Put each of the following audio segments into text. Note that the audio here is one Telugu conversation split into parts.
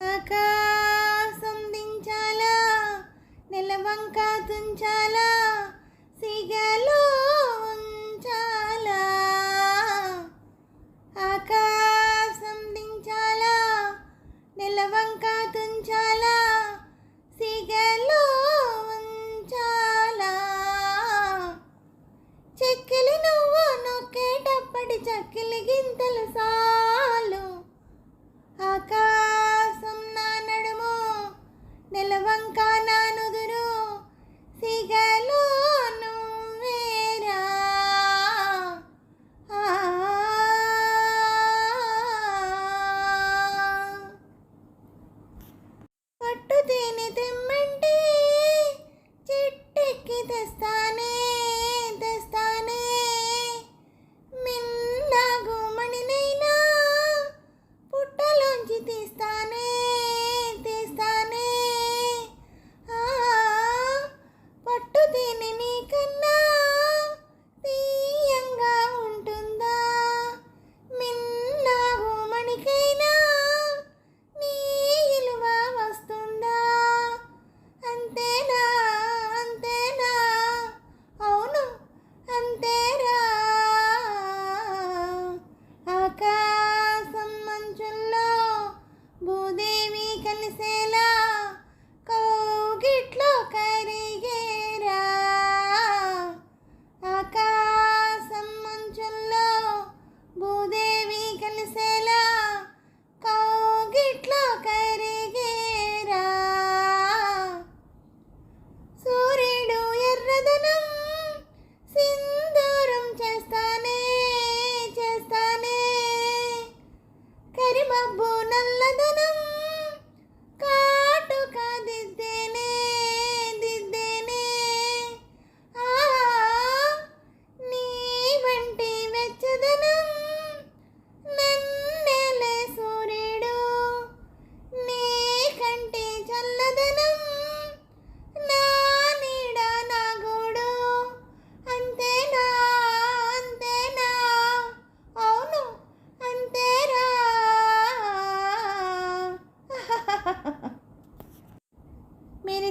ఆకాశం దించాలా నెలవంక తుంచాలా పట్టు తేనె తెమ్మంటే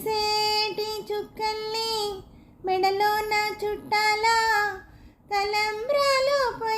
మెరిసేటి చుక్కల్ని మెడలో నా చుట్టాలా? తలంబ్రాలు పోయి